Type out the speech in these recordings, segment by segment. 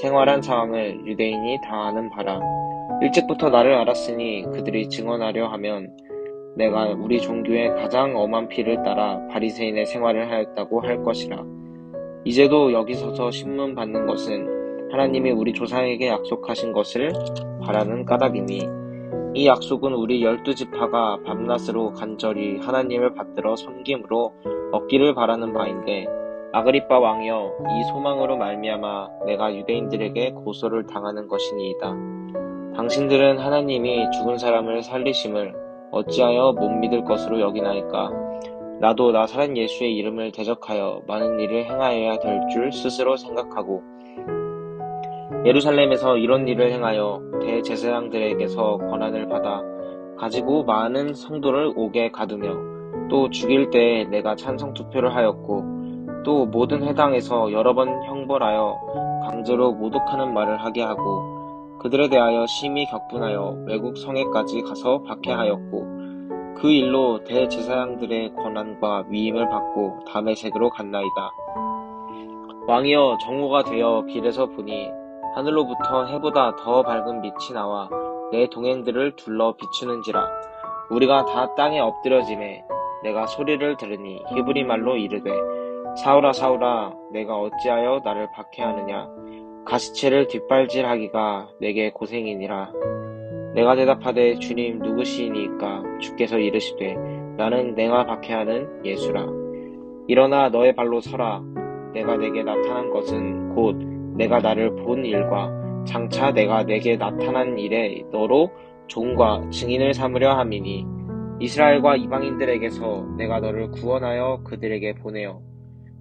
생활한 상황을 유대인이 다 아는 바라. 일찍부터 나를 알았으니 그들이 증언하려 하면 내가 우리 종교의 가장 엄한 피를 따라 바리새인의 생활을 하였다고 할 것이라. 이제도 여기 서서 신문 받는 것은 하나님이 우리 조상에게 약속하신 것을 바라는 까닭이니 이 약속은 우리 열두 지파가 밤낮으로 간절히 하나님을 받들어 섬김으로 얻기를 바라는 바인데 아그리빠 왕이여 이 소망으로 말미암아 내가 유대인들에게 고소를 당하는 것이니이다. 당신들은 하나님이 죽은 사람을 살리심을 어찌하여 못 믿을 것으로 여기나이까? 나도 나사렛 예수의 이름을 대적하여 많은 일을 행하여야 될 줄 스스로 생각하고 예루살렘에서 이런 일을 행하여 대제사장들에게서 권한을 받아 가지고 많은 성도를 옥에 가두며 또 죽일 때에 내가 찬성 투표를 하였고 또 모든 회당에서 여러 번 형벌하여 강제로 모독하는 말을 하게 하고 그들에 대하여 심히 격분하여 외국 성에까지 가서 박해하였고 그 일로 대제사장들의 권한과 위임을 받고 다메섹으로 갔나이다. 왕이여 정오가 되어 길에서 보니 하늘로부터 해보다 더 밝은 빛이 나와 내 동행들을 둘러 비추는지라 우리가 다 땅에 엎드려짐에 내가 소리를 들으니 히브리 말로 이르되 사울아 사울아 내가 어찌하여 나를 박해하느냐? 가시체를 뒷발질하기가 내게 고생이니라. 내가 대답하되 주님 누구시니까 주께서 이르시되 나는 내가 박해하는 예수라. 일어나 너의 발로 서라. 내가 내게 나타난 것은 곧 내가 나를 본 일과 장차 내가 내게 나타난 일에 너로 종과 증인을 삼으려 함이니 이스라엘과 이방인들에게서 내가 너를 구원하여 그들에게 보내어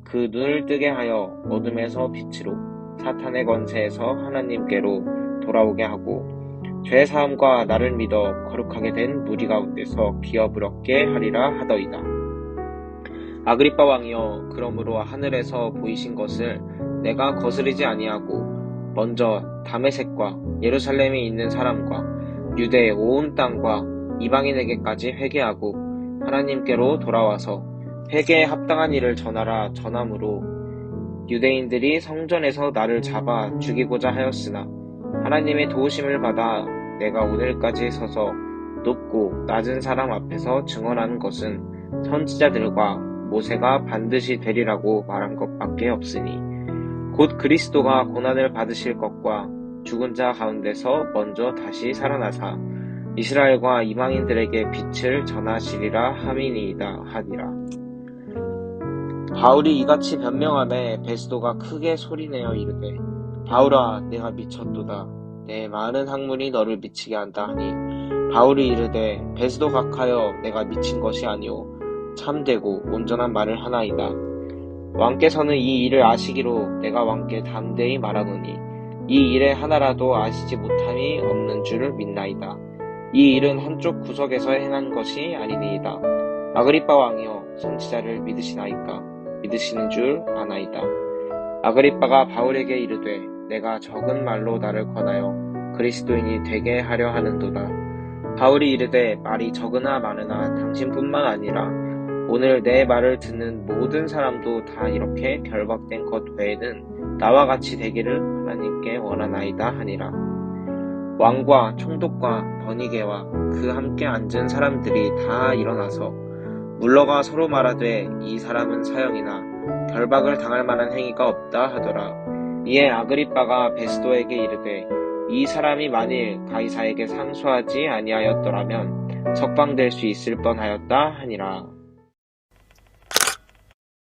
그 눈을 뜨게 하여 어둠에서 빛으로 사탄의 권세에서 하나님께로 돌아오게 하고 죄 사함과 나를 믿어 거룩하게 된 무리 가운데서 기업을 얻게 하리라 하더이다. 아그리빠 왕이여 그러므로 하늘에서 보이신 것을 내가 거스르지 아니하고 먼저 다메섹과 예루살렘에 있는 사람과 유대의 온 땅과 이방인에게까지 회개하고 하나님께로 돌아와서 회개에 합당한 일을 전하라 전함으로 유대인들이 성전에서 나를 잡아 죽이고자 하였으나 하나님의 도우심을 받아 내가 오늘까지 서서 높고 낮은 사람 앞에서 증언하는 것은 선지자들과 모세가 반드시 되리라고 말한 것밖에 없으니 곧 그리스도가 고난을 받으실 것과 죽은 자 가운데서 먼저 다시 살아나사 이스라엘과 이방인들에게 빛을 전하시리라 함이니이다 하니라. 바울이 이같이 변명하매 베스도가 크게 소리내어 이르되 바울아 내가 미쳤도다. 내 많은 학문이 너를 미치게 한다 하니. 바울이 이르되 베스도 각하여 내가 미친 것이 아니오. 참되고 온전한 말을 하나이다. 왕께서는 이 일을 아시기로 내가 왕께 담대히 말하노니 이 일에 하나라도 아시지 못함이 없는 줄을 믿나이다. 이 일은 한쪽 구석에서 행한 것이 아니니이다. 아그리빠 왕이여 선지자를 믿으시나이까 믿으시는 줄 아나이다. 아그리빠가 바울에게 이르되 내가 적은 말로 나를 권하여 그리스도인이 되게 하려 하는도다. 바울이 이르되 말이 적으나 많으나 당신뿐만 아니라 오늘 내 말을 듣는 모든 사람도 다 이렇게 결박된 것 외에는 나와 같이 되기를 하나님께 원하나이다 하니라. 왕과 총독과 버니게와 그 함께 앉은 사람들이 다 일어나서 물러가 서로 말하되 이 사람은 사형이나 결박을 당할 만한 행위가 없다 하더라. 이에 아그리빠가 베스도에게 이르되 이 사람이 만일 가이사에게 상소하지 아니하였더라면 석방될 수 있을 뻔하였다 하니라.